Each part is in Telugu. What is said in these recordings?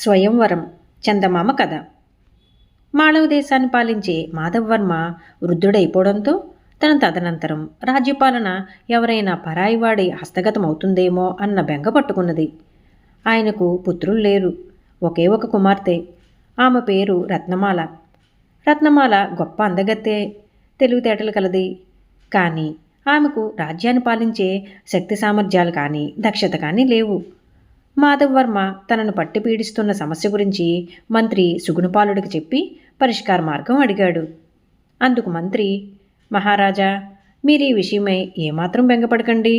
స్వయంవరం చందమామ కథ. మాళవ దేశాన్ని పాలించే మాధవవర్మ వృద్ధుడైపోవడంతో తన తదనంతరం రాజ్యపాలన ఎవరైనా పరాయివాడి హస్తగతం అవుతుందేమో అన్న బెంగ పట్టుకున్నది. ఆయనకు పుత్రులు లేరు. ఒకే ఒక కుమార్తె. ఆమె పేరు రత్నమాల. రత్నమాల గొప్ప అందగత్తే తెలివితేటలు కలది. కానీ ఆమెకు రాజ్యాన్ని పాలించే శక్తి సామర్థ్యాలు కానీ దక్షత కానీ లేవు. మాధవ్ వర్మ తనను పట్టి పీడిస్తున్న సమస్య గురించి మంత్రి సుగుణపాలుడికి చెప్పి పరిష్కార మార్గం అడిగాడు. అందుకు మంత్రి మహారాజా మీరు ఈ విషయమై ఏమాత్రం బెంగపడకండి.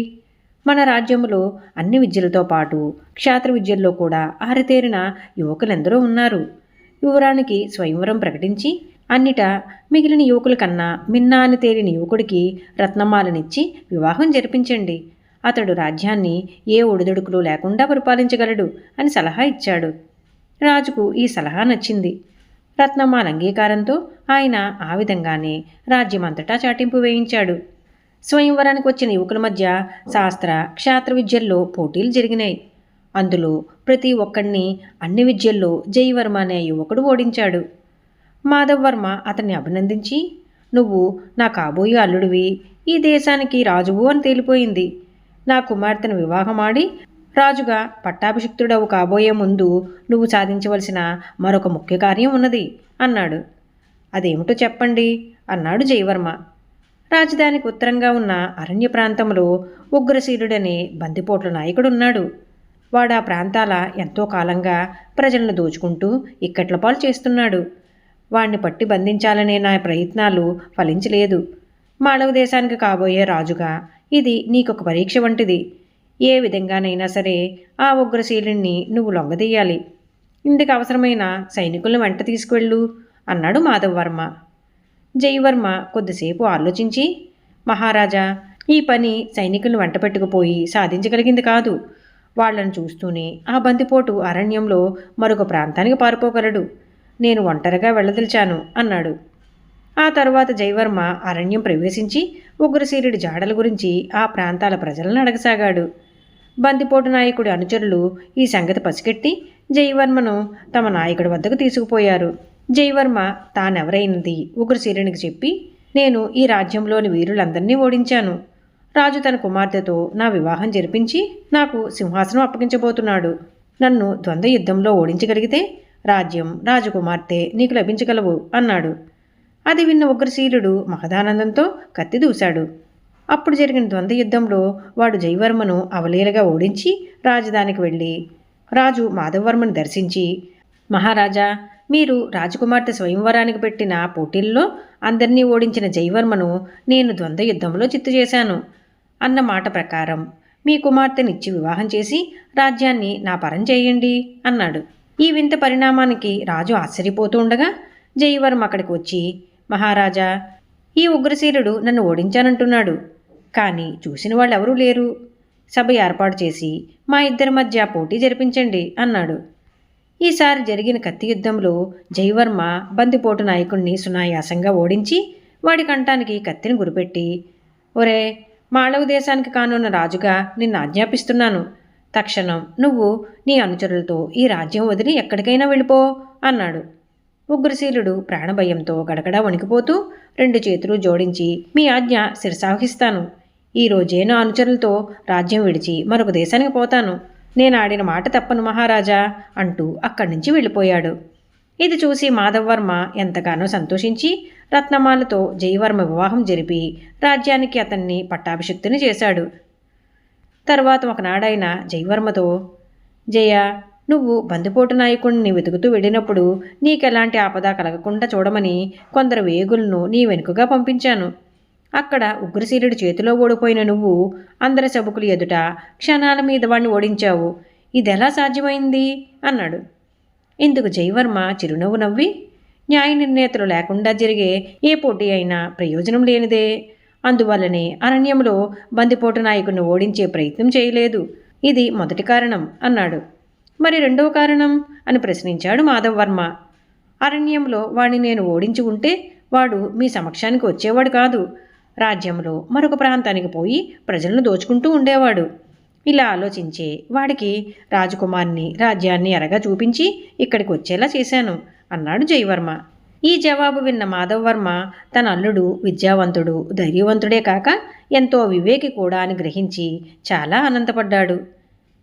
మన రాజ్యంలో అన్ని విద్యలతో పాటు క్షేత్ర విద్యల్లో కూడా ఆరితేరిన యువకులెందరో ఉన్నారు. యువరానికి స్వయంవరం ప్రకటించి అన్నిట మిగిలిన యువకుల కన్నా మిన్నా అని తేలిన యువకుడికి రత్నమాలనిచ్చి వివాహం జరిపించండి. అతడు రాజ్యాన్ని ఏ ఒడిదుడుకులు లేకుండా పరిపాలించగలడు అని సలహా ఇచ్చాడు. రాజుకు ఈ సలహా నచ్చింది. రత్నమాల అంగీకారంతో ఆయన ఆ విధంగానే రాజ్యమంతటా చాటింపు వేయించాడు. స్వయంవరానికి వచ్చిన యువకుల మధ్య శాస్త్ర క్షాత్ర విద్యల్లో పోటీలు జరిగినాయి. అందులో ప్రతి ఒక్కడిని అన్ని విద్యల్లో జయవర్మ అనే యువకుడు ఓడించాడు. మాధవ్ వర్మ అతన్ని అభినందించి నువ్వు నా కాబోయే అల్లుడివి. ఈ దేశానికి రాజువు అని తేలిపోయింది. నా కుమార్తెను వివాహమాడి రాజుగా పట్టాభిషిక్తుడవు కాబోయే ముందు నువ్వు సాధించవలసిన మరొక ముఖ్య కార్యం ఉన్నది అన్నాడు. అదేమిటో చెప్పండి అన్నాడు జయవర్మ. రాజధానికి ఉత్తరంగా ఉన్న అరణ్య ప్రాంతంలో ఉగ్రశీలుడనే బందిపోట్ల నాయకుడున్నాడు. వాడు ఆ ప్రాంతాల ఎంతో కాలంగా ప్రజలను దోచుకుంటూ ఇక్కట్ల పాలు చేస్తున్నాడు. వాణ్ణి పట్టి బంధించాలనే నా ప్రయత్నాలు ఫలించలేదు. మాళవ దేశానికి కాబోయే రాజుగా ఇది నీకొక పరీక్ష వంటిది. ఏ విధంగానైనా సరే ఆ ఉగ్రశీలుణ్ణి నువ్వు లొంగదీయాలి. ఇందుకు అవసరమైన సైనికులను వెంట తీసుకువెళ్ళు అన్నాడు మాధవవర్మ. జయవర్మ కొద్దిసేపు ఆలోచించి మహారాజా ఈ పని సైనికులను వెంట పెట్టుకుపోయి సాధించగలిగింది కాదు. వాళ్ళను చూస్తూనే ఆ బందిపోటు అరణ్యంలో మరొక ప్రాంతానికి పారిపోగలడు. నేను ఒంటరిగా వెళ్ళదలిచాను అన్నాడు. ఆ తరువాత జయవర్మ అరణ్యం ప్రవేశించి ఉగ్రశీరుడి జాడల గురించి ఆ ప్రాంతాల ప్రజలను అడగసాగాడు. బందిపోటు నాయకుడి అనుచరులు ఈ సంగతి పసిగట్టి జయవర్మను తమ నాయకుడి వద్దకు తీసుకుపోయారు. జయవర్మ తానెవరైనది ఉగ్రశీరునికి చెప్పి నేను ఈ రాజ్యంలోని వీరులందరినీ ఓడించాను. రాజు తన కుమార్తెతో నా వివాహం జరిపించి నాకు సింహాసనం అప్పగించబోతున్నాడు. నన్ను ద్వంద్వ యుద్ధంలో ఓడించగలిగితే రాజ్యం రాజకుమార్తె నీకు లభించగలవు అన్నాడు. అది విన్న ఉగ్రశీలుడు మహదానందంతో కత్తి దూశాడు. అప్పుడు జరిగిన ద్వంద్వ యుద్ధంలో వాడు జయవర్మను అవలీలగా ఓడించి రాజధానికి వెళ్ళి రాజు మాధవవర్మను దర్శించి మహారాజా మీరు రాజకుమార్తె స్వయంవరానికి పెట్టిన పోటీల్లో అందరినీ ఓడించిన జయవర్మను నేను ద్వంద్వ యుద్ధంలో చిత్తు చేశాను అన్న మాట ప్రకారం మీ కుమార్తెనిచ్చి వివాహం చేసి రాజ్యాన్ని నా పరం చేయండి అన్నాడు. ఈ వింత పరిణామానికి రాజు ఆశ్చర్యపోతూ ఉండగా జయవర్మ అక్కడికి వచ్చి మహారాజా ఈ ఉగ్రశీలుడు నన్ను ఓడించానంటున్నాడు. కానీ చూసిన వాళ్ళు ఎవరూ లేరు. సభ ఏర్పాటు చేసి మా ఇద్దరి మధ్య పోటీ జరిపించండి అన్నాడు. ఈసారి జరిగిన కత్తి యుద్ధంలో జయవర్మ బందిపోటు నాయకుణ్ణి సునాయాసంగా ఓడించి వాడి కంఠానికి కత్తిని గురిపెట్టి ఒరే మాళవ దేశానికి కానున్న రాజుగా నిన్ను ఆజ్ఞాపిస్తున్నాను. తక్షణం నువ్వు నీ అనుచరులతో ఈ రాజ్యం వదిలి ఎక్కడికైనా వెళ్ళిపో అన్నాడు. ఉగ్రశీలుడు ప్రాణభయంతో గడగడా వణికిపోతూ రెండు చేతులు జోడించి మీ ఆజ్ఞ శిరసాహిస్తాను ఈ నా అనుచరులతో రాజ్యం విడిచి మరొక దేశానికి పోతాను. నేను ఆడిన మాట తప్పను మహారాజా అంటూ అక్కడి నుంచి వెళ్ళిపోయాడు. ఇది చూసి మాధవవర్మ ఎంతగానో సంతోషించి రత్నమాలతో జయవర్మ వివాహం జరిపి రాజ్యానికి అతన్ని పట్టాభిషిక్తుని చేశాడు. తర్వాత ఒకనాడైన జయవర్మతో జయ నువ్వు బందిపోటు నాయకుడిని వెతుకుతూ వెళ్ళినప్పుడు నీకెలాంటి ఆపద కలగకుండా చూడమని కొందరు వేగులను నీ వెనుకగా పంపించాను. అక్కడ ఉగ్రశీలుడి చేతిలో ఓడిపోయిన నువ్వు అందరి సభకులు ఎదుట క్షణాల మీద వాణ్ణి ఓడించావు. ఇదెలా సాధ్యమైంది? అన్నాడు. ఇందుకు జయవర్మ చిరునవ్వు నవ్వి న్యాయ నిర్ణేతలు లేకుండా జరిగే ఏ పోటీ అయినా ప్రయోజనం లేనిదే. అందువల్లనే అరణ్యంలో బందిపోటు నాయకుడిని ఓడించే ప్రయత్నం చేయలేదు. ఇది మొదటి కారణం అన్నాడు. మరి రెండవ కారణం అని ప్రశ్నించాడు మాధవ్ వర్మ అరణ్యంలో వాడిని నేను ఓడించి ఉంటే వాడు మీ సమక్షానికి వచ్చేవాడు కాదు. రాజ్యంలో మరొక ప్రాంతానికి పోయి ప్రజలను దోచుకుంటూ ఉండేవాడు. ఇలా ఆలోచించి వాడికి రాజకుమార్ని రాజ్యాన్ని ఎరగా చూపించి ఇక్కడికి వచ్చేలా చేశాను అన్నాడు జయవర్మ. ఈ జవాబు విన్న మాధవవర్మ తన అల్లుడు విద్యావంతుడు ధైర్యవంతుడే కాక ఎంతో వివేకి కూడా అని గ్రహించి చాలా ఆనందపడ్డాడు.